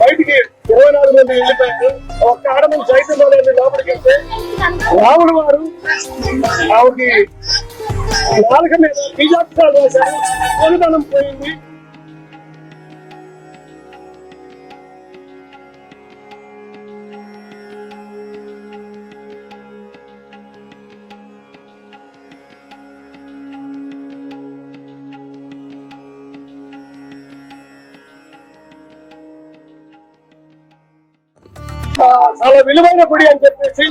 బయటికి ఇరవై నాలుగు మంది వెళ్ళిపోయారు ఒక్క ఆడమని చైతన్యం లోపలికి వెళ్తే రాముడు వారు ఆవిడకి నాలుగు మీద బీజాక్షరాలు వేశారు పోయింది. చాలా విలువైన గుడి అని చెప్పేసి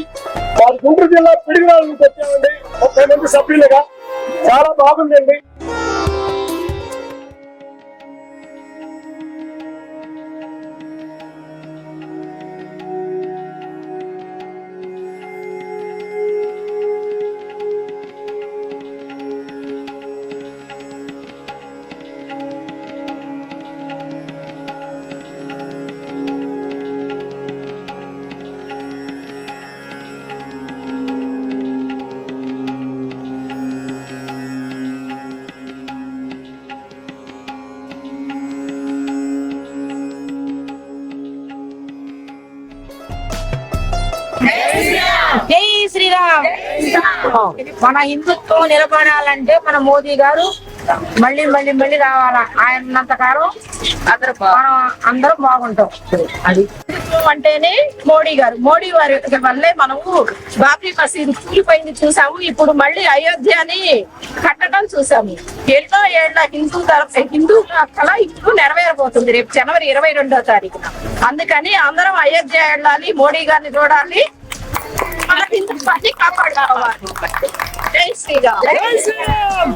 మాది గుంటూరు జిల్లా పిడుగురాల నుంచి వచ్చామండి. ముప్పై మంది సభ్యులుగా. చాలా బాగుందండి. జై శ్రీరామ్. మన హిందుత్వం నిలబడాలంటే మన మోదీ గారు మళ్ళీ మళ్ళీ మళ్ళీ రావాలా? ఆయనంత కాలం అందరూ మనం అందరం బాగుంటాం. అది హిందుత్వం అంటేనే మోడీ గారు. మోడీ గారి వల్లే మనము బాబ్రీ మసీద్ కూలిపోయింది చూసాము. ఇప్పుడు మళ్ళీ అయోధ్యని కట్టడం చూసాము. ఎన్నో ఏళ్ళ హిందూ తరఫు హిందూ కళ ఇప్పుడు నెరవేరబోతుంది. రేపు జనవరి ఇరవై రెండో తారీఖున. అందుకని అందరం అయోధ్య వెళ్ళాలి మోడీ గారిని చూడాలి. మన హిందుత్వాన్ని కాపాడుకోవాలి జై శ్రీరామ్